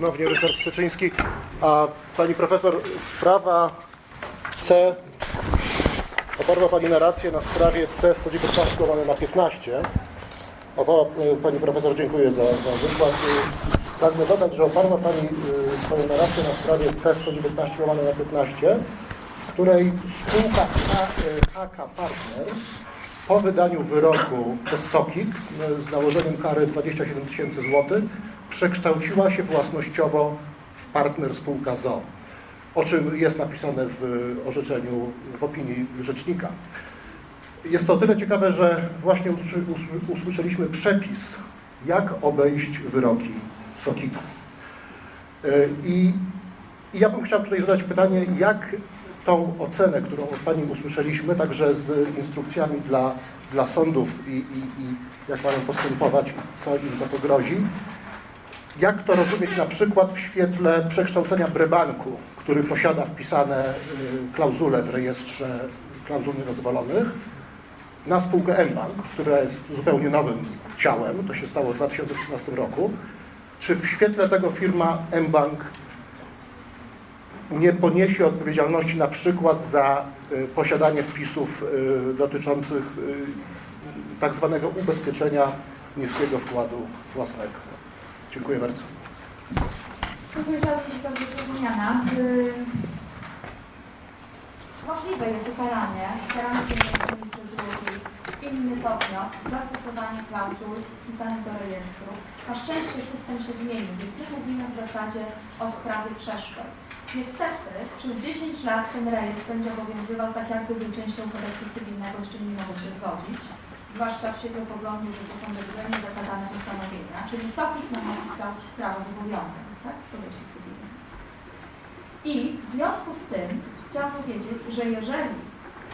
ponownie Ryszard Styczyński. A pani profesor, sprawa C, oparła pani narrację na sprawie C 119 łamane na 15. Opa, pani profesor, dziękuję za, za wykład. Y, Pragnę dodać, że oparła pani y, swoją narrację na sprawie C 119 łamane na 15, w której spółka HK Partner po wydaniu wyroku przez SOKIK z nałożeniem kary 27 tysięcy złotych przekształciła się własnościowo w partner spółka ZO, o czym jest napisane w y, orzeczeniu, w opinii rzecznika. Jest to o tyle ciekawe, że właśnie usły- usły- usłyszeliśmy przepis, jak obejść wyroki SOKIK-u. Y, I, I ja bym chciał tutaj zadać pytanie, jak tą ocenę, którą od Pani usłyszeliśmy, także z instrukcjami dla, dla sądów i, i, i jak mają postępować co im za to grozi, jak to rozumieć na przykład w świetle przekształcenia Brebanku, który posiada wpisane y, klauzule w rejestrze klauzul niedozwolonych, na spółkę mBank, która jest zupełnie nowym ciałem, to się stało w 2013 roku. Czy w świetle tego firma mBank nie poniesie odpowiedzialności na przykład za y, posiadanie wpisów y, dotyczących tak zwanego ubezpieczenia niskiego wkładu własnego? Dziękuję bardzo. Za dobrze zrozumiana. Y, Możliwe jest ukaranie, karanie pieniędzmi przez drugi, inny podmiot, zastosowanie klauzul wpisanych do rejestru. Na szczęście system się zmienił, więc my mówimy w zasadzie o sprawie przeszłej. Niestety przez 10 lat ten rejestr będzie obowiązywał tak jakby był częścią kodeksu cywilnego, z czym nie mogę się zgodzić. Zwłaszcza w świetle poglądu, że to są bezwzględnie zakazane postanowienia, czyli SOPIK nam napisał prawo zobowiązań, tak, w kodeksie cywilnym. I w związku z tym chciałam powiedzieć, że jeżeli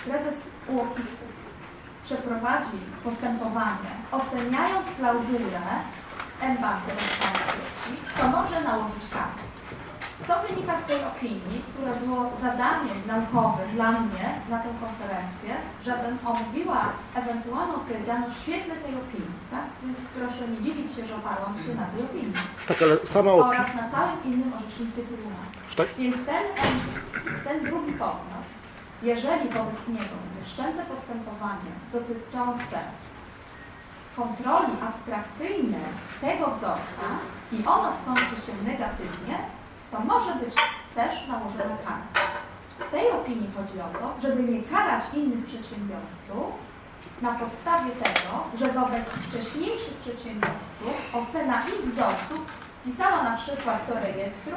prezes UOKiK-u przeprowadzi postępowanie, oceniając klauzulę mBanku to może nałożyć karę. Co wynika z tej opinii, które było zadaniem naukowym dla mnie na tę konferencję, żebym omówiła ewentualną odpowiedzialność świetle tej opinii, tak? Więc proszę nie dziwić się, że oparłam się na tej opinii Tak, ale sama opinia... oraz na całym innym orzecznictwie Trybunału. Tak? Więc ten, ten drugi podmiot, jeżeli wobec niego wszczęte postępowanie dotyczące kontroli abstrakcyjnej tego wzorca i ono skończy się negatywnie, to może być też nałożona kara. W tej opinii chodzi o to, żeby nie karać innych przedsiębiorców na podstawie tego, że wobec wcześniejszych przedsiębiorców ocena ich wzorców wpisała na przykład do rejestru,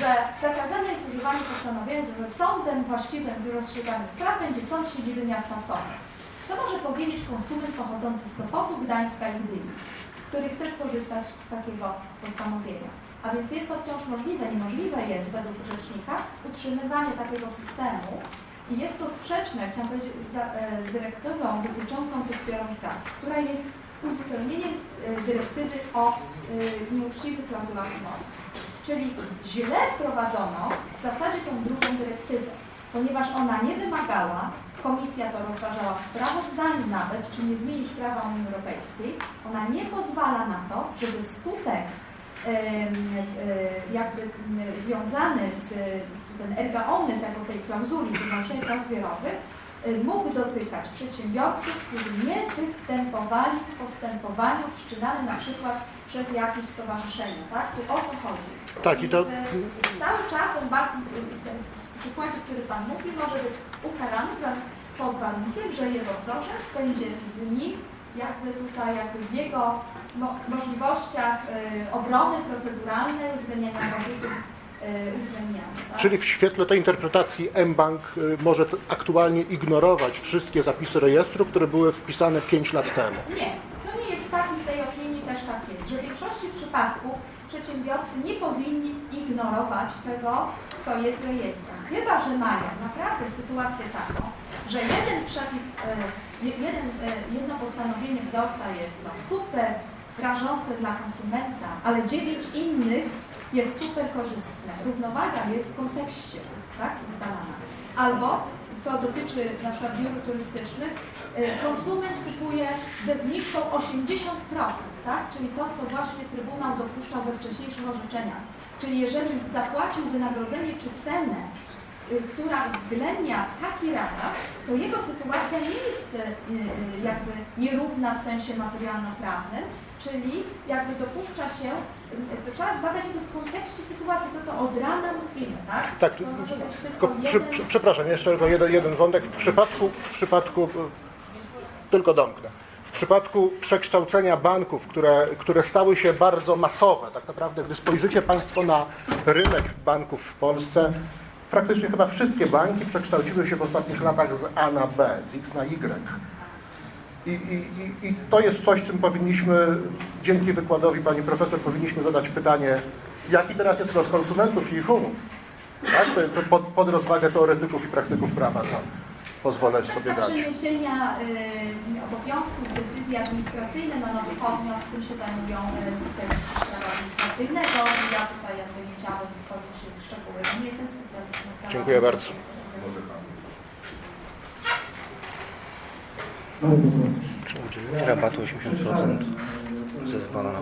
że zakazane jest używanie postanowienia, że sądem właściwym w rozstrzyganiu spraw będzie sąd siedziby miasta Sopotu. Co może powiedzieć konsument pochodzący z Sopotu, Gdańska i Gdyni, który chce skorzystać z takiego postanowienia? A więc jest to wciąż możliwe, niemożliwe jest według rzecznika utrzymywanie takiego systemu i jest to sprzeczne, chciałam powiedzieć, z, e, z dyrektywą dotyczącą tych praw, która jest uzupełnieniem e, dyrektywy o e, nieuczciwych klauzulach umowy. Czyli źle wprowadzono w zasadzie tą drugą dyrektywę, ponieważ ona nie wymagała, komisja to rozważała w sprawozdaniu nawet, czy nie zmienić prawa Unii Europejskiej, ona nie pozwala na to, żeby skutek jakby m, związany z, z ten erga omnes jako tej klauzuli praw zbiorowych e, mógł dotykać przedsiębiorców, którzy nie występowali w postępowaniu wszczynanym na przykład przez jakieś stowarzyszenie, tak? Tu o to chodzi. Tak, i to... E, Cały czas ten bank, e, ten przykładzie, który Pan mówi, może być ukarany za, pod warunkiem, że jego wzorzec będzie z nim jakby tutaj, jakby w jego mo możliwościach e, obrony proceduralnej, uwzględniania zarzutów uwzględniany. Tak? Czyli w świetle tej interpretacji mBank y, może aktualnie ignorować wszystkie zapisy rejestru, które były wpisane 5 lat temu. Nie, to nie jest tak i w tej opinii też tak jest, że w większości przypadków przedsiębiorcy nie powinni ignorować tego, co jest w rejestrach. Chyba, że mają naprawdę sytuację taką, że jeden przepis, jeden, e, jedno postanowienie wzorca jest no, super rażące dla konsumenta, ale dziewięć innych jest super korzystne. Równowaga jest w kontekście tak, ustalana. Albo co dotyczy na przykład biur turystycznych, y, konsument kupuje ze zniżką 80%, tak? czyli to, co właśnie Trybunał dopuszczał we wcześniejszych orzeczeniach. Czyli jeżeli zapłacił wynagrodzenie czy cenę, która uwzględnia taki rabat, to jego sytuacja nie jest y, y, jakby nierówna w sensie materialno-prawnym, czyli jakby dopuszcza się, y, to trzeba zbadać to w kontekście sytuacji, to co od rana mówimy, tak? Tak, to może być tylko przy, jeden... przy, przepraszam, jeszcze tylko jeden, jeden wątek. W przypadku, w przypadku, y, tylko domknę, w przypadku przekształcenia banków, które, które stały się bardzo masowe, tak naprawdę, gdy spojrzycie Państwo na rynek banków w Polsce, praktycznie chyba wszystkie banki przekształciły się w ostatnich latach z A na B, z X na Y. I, i, i, to jest coś, czym powinniśmy, dzięki wykładowi pani profesor, powinniśmy zadać pytanie, jaki teraz jest los konsumentów i ich umów. Tak? To, pod, pod rozwagę teoretyków i praktyków prawa pozwolę sobie dać. przeniesienia y, obowiązków decyzji administracyjnej na nowy podmiot, tym się zajmują y, specjaliści prawa administracyjnego. Ja tutaj jakby nie chciałabym wchodzić w szczegóły, nie jestem specjalistą. Dziękuję bardzo. Czy udzielenie rabatu 80% zezwala na